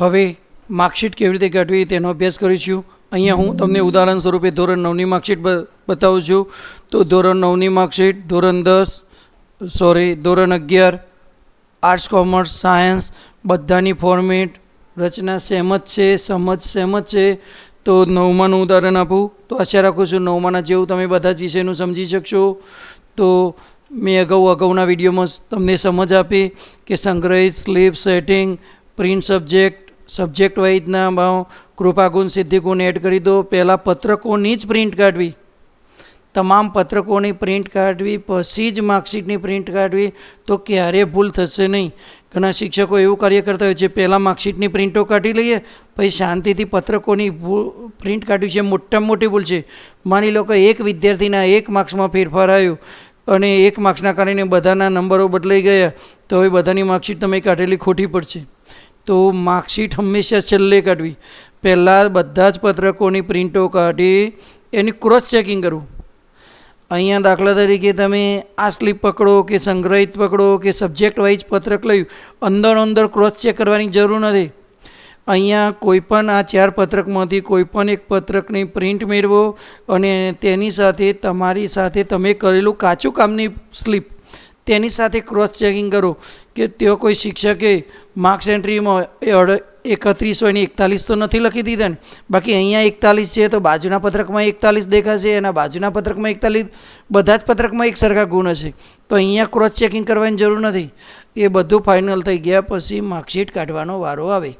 હવે માર્કશીટ કેવી રીતે કાઢવી તેનો અભ્યાસ કરીશું. અહીંયા હું તમને ઉદાહરણ સ્વરૂપે ધોરણ નવની માર્કશીટ બતાવું છું. તો ધોરણ નવની માર્કશીટ, ધોરણ દસ સોરી ધોરણ અગિયાર આર્ટ્સ કોમર્સ સાયન્સ બધાની ફોર્મેટ રચના સેમ જ છે સમજ સેમ જ છે. તો નવમાનું ઉદાહરણ આપું. તો આશા રાખું છું નવમાના જેવું તમે બધા જ વિષયનું સમજી શકશો. તો મેં અગાઉ અગાઉના વિડીયોમાં તમને સમજ આપી કે સંગ્રહિત slip setting print subject subject વાઇઝના કૃપાગુણ સિદ્ધિગુણ એડ કરી દો. પહેલાં પત્રકોની જ પ્રિન્ટ કાઢવી. તમામ પત્રકોની પ્રિન્ટ કાઢવી, પછી જ માર્કશીટની પ્રિન્ટ કાઢવી. તો ક્યારેય ભૂલ થશે નહીં. ઘણા શિક્ષકો એવું કાર્ય કરતા હોય છે, પહેલાં માર્કશીટની પ્રિન્ટો કાઢી લઈએ, પછી શાંતિથી પત્રકોની પ્રિન્ટ કાઢવી છે. મોટામાં મોટી ભૂલ છે. માની લો કે એક વિદ્યાર્થીના એક માર્ક્સમાં ફેરફાર આવ્યો અને એક માર્ક્સના કારણે બધાના નંબરો બદલાઈ ગયા, તો હવે બધાની માર્કશીટ તમે કાઢેલી ખોટી પડશે. તો માર્કશીટ હંમેશા છેલ્લે કાઢવી. પહેલાં બધા જ પત્રકોની પ્રિન્ટો કાઢી, એની ક્રોસ ચેકિંગ કરવું અહીંયા દાખલા તરીકે તમે આ સ્લીપ પકડો કે સંગ્રહિત પકડો કે સબ્જેક્ટ વાઇઝ પત્રક લઈ, અંદર અંદર ક્રોસ ચેક કરવાની જરૂર નથી. અહીંયા કોઈપણ આ ચાર પત્રકમાંથી કોઈપણ એક પત્રકની પ્રિન્ટ મેળવો અને તેની સાથે તમારી સાથે તમે કરેલું કાચું કામની સ્લીપ તેની સાથે ક્રોસ ચેકિંગ કરો કે તેઓ કોઈ શિક્ષકે માર્ક્સ એન્ટ્રીમાં એકત્રીસ હોય ને એકતાલીસ તો નથી લખી દીધા ને. બાકી અહીંયા એકતાલીસ છે તો બાજુના પત્રકમાં એકતાલીસ દેખાશે એના બાજુના પત્રકમાં એકતાલીસ, બધા જ પત્રકમાં એક સરખા ગુણ હશે. તો અહીંયા ક્રોસ ચેકિંગ કરવાની જરૂર નથી. એ બધું ફાઇનલ થઈ ગયા પછી માર્કશીટ કાઢવાનો વારો આવે.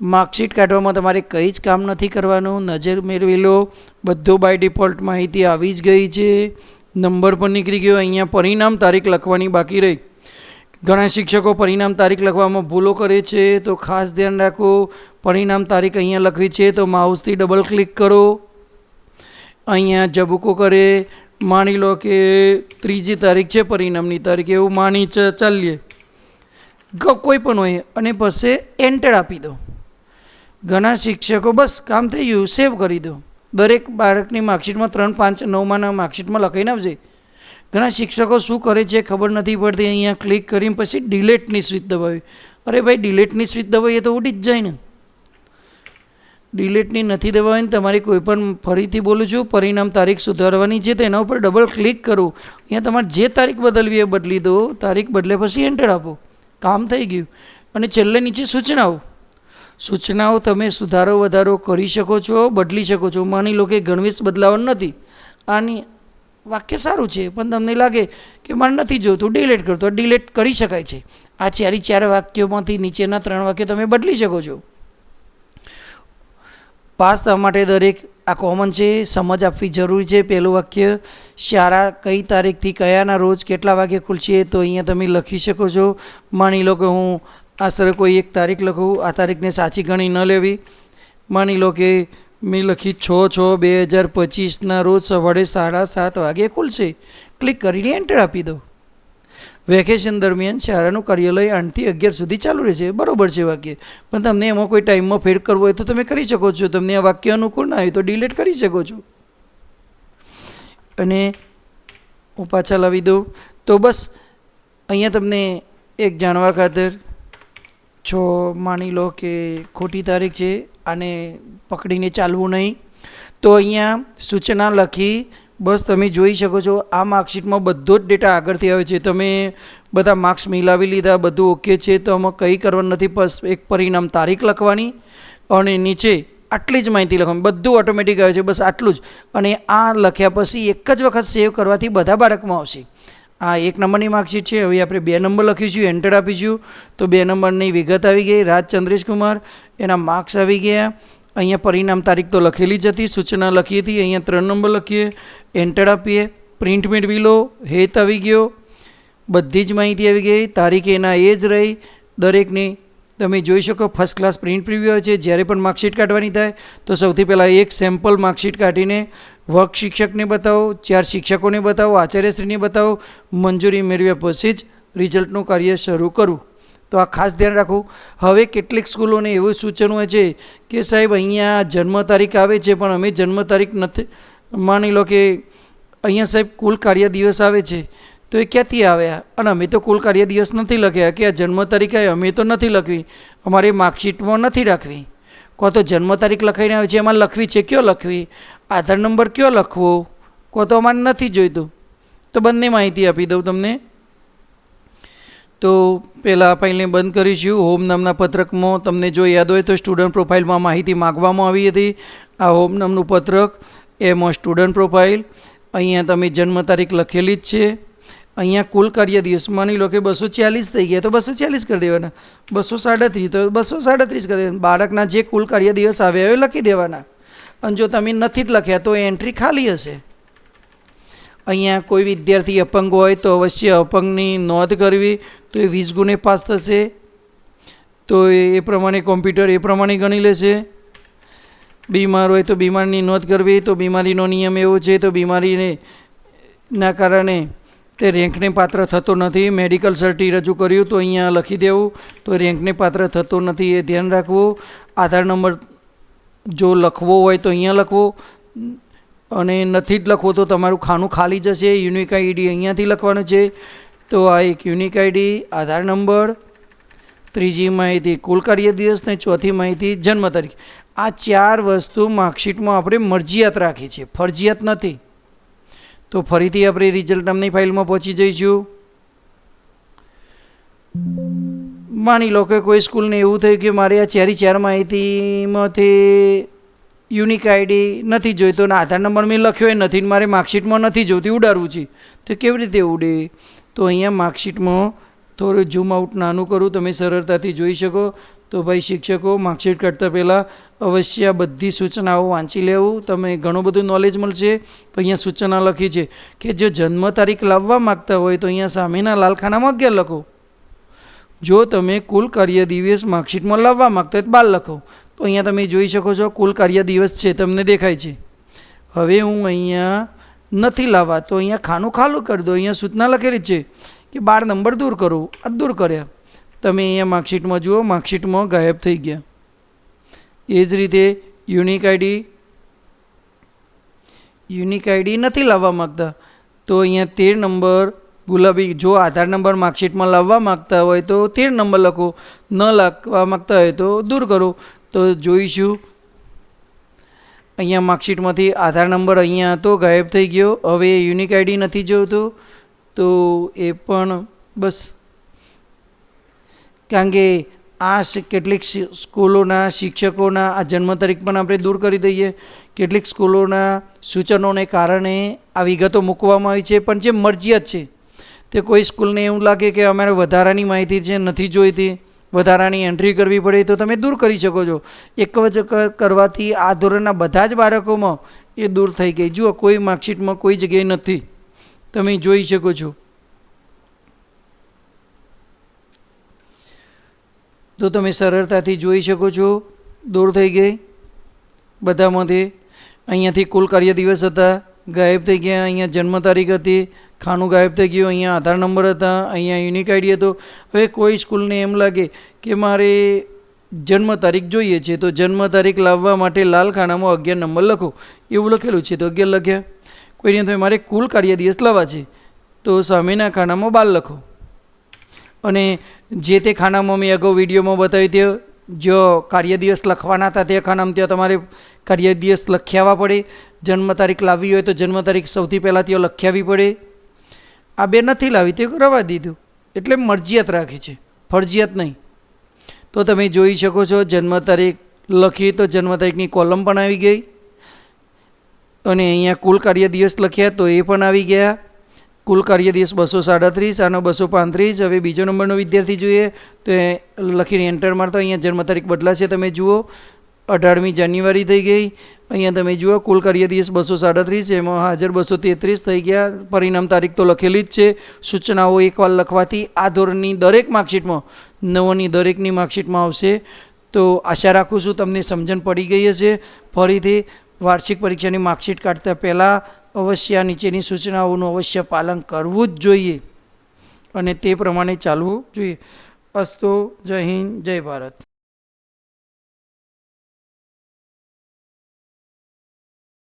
માર્કશીટ કાઢવામાં તમારે કંઈ જ કામ નથી કરવાનું. નજર મેળવી લો. બધું બાય ડિફોલ્ટ માહિતી આવી જ ગઈ છે. નંબર પણ નીકળી ગયો. અહીંયા પરિણામ તારીખ લખવાની બાકી રહી. ઘણા શિક્ષકો પરિણામ તારીખ લખવામાં ભૂલો કરે છે. તો ખાસ ધ્યાન રાખો, પરિણામ તારીખ અહીંયા લખવી છે. તો માઉસથી ડબલ ક્લિક કરો. અહીંયા જબુકો કરે. માની લો કે ત્રીજી તારીખ છે પરિણામની તારીખ, એવું માની ચાલીએ. કોઈ પણ હોય, અને પછી એન્ટર આપી દો. ઘણા શિક્ષકો બસ કામ થઈ ગયું સેવ કરી દો. દરેક બાળકની માર્કશીટમાં ત્રણ, પાંચ, નવમાંના માર્કશીટમાં લખાઈને આવશે ઘણા શિક્ષકો શું કરે છે ખબર નથી પડતી, અહીંયા ક્લિક કરીને પછી ડિલેટની સ્વિચ દબાવી. અરે ભાઈ, ડિલેટની સ્વિચ દબાવીએ તો ઉડી જ જાય ને. ડિલેટની નથી દબાવીને તમારી કોઈ પણ ફરીથી બોલું છું, પરિણામ તારીખ સુધારવાની છે તો એના ઉપર ડબલ ક્લિક કરો. અહીંયા તમારે જે તારીખ બદલવી એ બદલી દો, તારીખ બદલે પછી એન્ટર આપો. કામ થઈ ગયું. અને છેલ્લે નીચે સૂચનાઓ સૂચનાઓ તમે સુધારો વધારો કરી શકો છો, બદલી શકો છો. માની લો કે ગણવેશ બદલાવાનું નથી. આની વાક્ય સારું છે, પણ તમને લાગે કે મારે નથી જોતું ડિલેટ કરતો. ડિલેટ કરી શકાય છે. આ ચારી ચાર વાક્યોમાંથી નીચેના ત્રણ વાક્યો તમે બદલી શકો છો. પાસ થવા માટે દરેક આ કોમન છે, સમજ આપવી જરૂરી છે. પહેલું વાક્ય, શાળા કઈ તારીખથી કયાના રોજ કેટલા વાગે ખુલશે? તો અહીંયા તમે લખી શકો છો. માની લો કે હું આશરે કોઈ એક તારીખ લખું, આ તારીખને સાચી ગણી ન લેવી. માની લો કે મેં લખી છ છ બે હજાર પચીસના રોજ સવારે સાડા સાત વાગે ખુલશે. ક્લિક કરીને એન્ટર આપી દો વેકેશન દરમિયાન શાળાનું કાર્યાલય આઠથી અગિયાર સુધી ચાલુ રહેશે. બરોબર છે વાક્ય. પણ તમને એમાં કોઈ ટાઈમમાં ફેર કરવો હોય તો તમે કરી શકો છો. તમને આ વાક્ય અનુકૂળ ના હોય તો ડિલીટ કરી શકો છો. અને હું પાછા લાવી દઉં. તો બસ, અહીંયા તમને એક જાણવા ખાતર છો માની લો કે ખોટી તારીખ છે આને પકડીને ચાલવું નહીં, તો અહીંયા સૂચના લખી બસ તમે જોઈ શકો છો આ માર્કશીટમાં બધો જ ડેટા આગળથી આવે છે. તમે બધા માર્ક્સ મિલાવી લીધા, બધું ઓકે છે, તો આમાં કંઈ કરવાનું નથી, બસ એક પરિણામ તારીખ લખવાની અને નીચે આટલી જ માહિતી લખવાની, બધું ઓટોમેટિક આવે છે, બસ આટલું જ. અને આ લખ્યા પછી એક જ વખત સેવ કરવાથી બધા બાળકમાં આવશે. આ એક નંબરની માર્કશીટ છે, હવે આપણે બે નંબર લખીશું, એન્ટર આપીશું. તો બે નંબરની વિગત આવી ગઈ રાજ ચંદ્રેશકુમાર એના માર્ક્સ આવી ગયા. અહીંયા પરિણામ તારીખ તો લખેલી જ હતી, સૂચના લખી હતી, અહીંયા ત્રણ નંબર લખીએ. એન્ટર આપીએ, પ્રિન્ટ મેળવી લો, હેત આવી ગયો. બધી જ માહિતી આવી ગઈ, તારીખ એના એ જ રહી. દરેકની તમે જોઈ શકો ફર્સ્ટ ક્લાસ પ્રિન્ટ પ્રિવ્યુ હોય છે, જ્યારે પણ માર્કશીટ કાઢવાની થાય, તો સૌથી પહેલાં એક સેમ્પલ માર્કશીટ કાઢીને વર્ક શિક્ષકને બતાવો, ચાર શિક્ષકોને બતાવો, આચાર્યશ્રીને બતાવો, મંજૂરી મેળવ્યા પછી જ રિઝલ્ટનું કાર્ય શરૂ કરવું તો આ ખાસ ધ્યાન રાખવું. હવે કેટલીક સ્કૂલોને એવું સૂચન હોય છે કે સાહેબ, અહીંયા જન્મ તારીખ આવે છે, પણ અમે જન્મ તારીખ નથી, માની લો કે અહીંયા સાહેબ કુલ કાર્ય દિવસ આવે છે. તો એ ક્યાંથી આવ્યા? અને અમે તો કુલ કાર્ય દિવસ નથી લખ્યા કે આ જન્મ તારીખ અમે તો નથી લખવી. અમારી માર્કશીટમાં નથી રાખવી. કાં તો જન્મ તારીખ લખાઈને આવે છે, એમાં લખવી છે, કયો લખવી? આધાર નંબર કયો લખવો? કાં તો અમારે નથી જોઈતું. તો બંને માહિતી આપી દઉં તમને. તો પહેલાં ફાઇલને બંધ કરીશું. હોમ નામના પત્રકમાં તમને જો યાદ હોય તો સ્ટુડન્ટ પ્રોફાઇલમાં માહિતી માગવામાં આવી હતી. આ હોમ નામનું પત્રક, એમાં સ્ટુડન્ટ પ્રોફાઇલ. અહીંયા તમે જન્મ તારીખ લખેલી જ છે. અહીંયા કુલ કાર્ય દિવસ માની લો કે બસો ચાલીસ થઈ ગયા, તો બસો ચાલીસ કરી દેવાના. બસો સાડત્રીસ, તો બસો સાડત્રીસ કરી દેવાના. બાળકના જે કુલ કાર્ય દિવસ આવ્યા એ લખી દેવાના. અને જો તમે નથી જ લખ્યા, તો એન્ટ્રી ખાલી હશે. અહીંયા કોઈ વિદ્યાર્થી અપંગ હોય, તો અવશ્ય અપંગની નોંધ કરવી, તો એ વીસ ગુણે પાસ થશે. તો એ પ્રમાણે કોમ્પ્યુટર એ પ્રમાણે ગણી લેશે. બીમાર હોય તો બીમારની નોંધ કરવી, તો બીમારીનો નિયમ એવો છે, તો બીમારીને, ના કારણે તે રેન્કને પાત્ર થતો નથી. મેડિકલ સર્ટી રજૂ કર્યું તો અહીંયા લખી દેવું. તો રેન્કને પાત્ર થતો નથી એ ધ્યાન રાખવું. આધાર નંબર જો લખવો હોય તો અહીંયા લખવો. અને નથી જ લખવો તો તમારું ખાનું ખાલી જશે. યુનિક આઈડી અહીંયાથી લખવાનું છે. તો આ એક યુનિક આઈડી, આધાર નંબર, ત્રીજી માહિતી કુલ કાર્ય દિવસ ને ચોથી માહિતી જન્મ તારીખ. આ ચાર વસ્તુ માર્કશીટમાં આપણે મરજિયાત રાખી છે. ફરજિયાત નથી. તો ફરીથી આપણે રિઝલ્ટ નામની ફાઇલમાં પહોંચી જઈશું. માની લો કે કોઈ સ્કૂલને એવું થયું કે મારે આ ચારી ચાર માહિતીમાંથી યુનિક આઈડી નથી જોઈતો અને આધાર નંબર મેં લખ્યો નથી મારે માર્કશીટમાં નથી જોતી ઉડાડવું છે. તો કેવી રીતે ઉડે? તો અહીંયા માર્કશીટમાં થોડું ઝૂમ આઉટ નાનું કરું, તમે સરળતાથી જોઈ શકો. તો ભાઈ શિક્ષકો, માર્કશીટ કાઢતા પહેલાં અવશ્ય બધી સૂચનાઓ વાંચી લેવું. તમે ઘણું બધું નોલેજ મળશે. તો અહીંયા સૂચના લખી છે કે જો જન્મ તારીખ લાવવા માગતા હોય તો અહીંયા સામેના લાલખાનામાં અગિયાર લખો. જો તમે કુલ કાર્ય દિવસ માર્કશીટમાં લાવવા માગતા હોય તો બાર લખો. તો અહીંયા તમે જોઈ શકો છો કુલ કાર્ય દિવસ છે, તમને દેખાય છે. હવે હું અહીંયા નથી લાવવા. તો અહીંયા ખાનું ખાલું કરી દો. અહીંયા સૂચના લખેલી છે કે બાર નંબર દૂર કરો. આ દૂર કર્યા. તમે અહીંયા માર્કશીટમાં જુઓ, માર્કશીટમાં ગાયબ થઈ ગયા. એ જ રીતે યુનિક આઈડી યુનિક આઈડી નથી લાવવા માગતા. તો અહીંયા તેર નંબર ગુલાબી, જો આધાર નંબર માર્કશીટમાં લાવવા માગતા હોય તો તેર નંબર લખો. ન લખવા માગતા હોય તો દૂર કરો. તો જોઈશું. અહીંયા માર્કશીટમાંથી આધાર નંબર અહીંયા હતો ગાયબ થઈ ગયો. હવે યુનિક આઈડી નથી જોતો તો એ પણ બસ. કારણ કે આ કેટલીક સ્કૂલોના શિક્ષકોના આ જન્મ તારીખ પણ આપણે દૂર કરી દઈએ. કેટલીક સ્કૂલોના સૂચનોને કારણે આ વિગતો મૂકવામાં આવી છે, પણ જે મરજિયાત છે, તે કોઈ સ્કૂલને એવું લાગે કે અમારે વધારાની માહિતી જે નથી જોઈતી, વધારાની એન્ટ્રી કરવી પડે તો તમે દૂર કરી શકો છો. એક જ કરવાથી આ ધોરણના બધા જ બાળકોમાં એ દૂર થઈ ગઈ. જુઓ, કોઈ માર્કશીટમાં કોઈ જગ્યાએ નથી. તમે જોઈ શકો છો. તો તમે સરળતાથી જોઈ શકો છો દૂર થઈ ગઈ. બધામાંથી અહીંયાથી કુલ કાર્ય દિવસ હતા. ગાયબ થઈ ગયા, અહીંયા જન્મ તારીખ હતી. ખાનું ગાયબ થઈ ગયું, અહીંયા આધાર નંબર હતા, અહીંયા યુનિક આઈડી હતો. હવે કોઈ સ્કૂલને એમ લાગે કે મારે જન્મ તારીખ જોઈએ છે, તો જન્મ તારીખ લાવવા માટે લાલ ખાનામાં અગિયાર નંબર લખો. એવું લખેલું છે, તો અગિયાર લખ્યા. કોઈને તમે મારે કુલ કાર્ય દિવસ લાવવા છે. તો સામેના ખાનામાં બાર લખો. અને જે તે ખાનામાં મેં અગાઉ વિડીયોમાં બતાવ્યું તે જો કાર્ય દિવસ લખવાના હતા તે ખાનામાં ત્યાં તમારે કાર્ય દિવસ લખ્યાવા પડે. જન્મ તારીખ લાવવી હોય તો જન્મ તારીખ સૌથી પહેલાં ત્યાં લખ્યાવી પડે. આ બે નથી લાવી, તે રવા દીધું. એટલે મરજિયાત રાખે છે, ફરજિયાત નહીં. તો તમે જોઈ શકો છો, જન્મ તારીખ લખી તો જન્મ તારીખની કોલમ પણ આવી ગઈ. અને અહીંયા કુલ કાર્ય દિવસ લખ્યા તો એ પણ આવી ગયા. કુલ કાર્ય દિવસ બસો સાડત્રીસ આનો બસો પાંત્રીસ. હવે બીજો નંબરનો વિદ્યાર્થી જોઈએ તો એ લખીને એન્ટર મારતો. અહીંયા જન્મ તારીખ બદલાશે, તમે જુઓ. અઢારમી જાન્યુઆરી થઈ ગઈ. અહીંયા તમે જુઓ, કુલ કાર્ય દિવસ બસો સાડત્રીસ, એમાં હાજર બસો તેત્રીસ થઈ ગયા. પરિણામ તારીખ તો લખેલી જ છે. સૂચનાઓ એકવાર લખવાથી આ ધોરણની દરેક માર્કશીટમાં, નવોની દરેકની માર્કશીટમાં આવશે. તો આશા રાખું છું તમને સમજણ પડી ગઈ હશે. ફરીથી વાર્ષિક પરીક્ષાની માર્કશીટ કાઢતા પહેલાં અવશ્ય નીચેની સૂચનાઓનું અવશ્ય પાલન કરવું જ જોઈએ અને તે પ્રમાણે ચાલવું જોઈએ. અસ્તો જય હિન્દ, જય ભારત.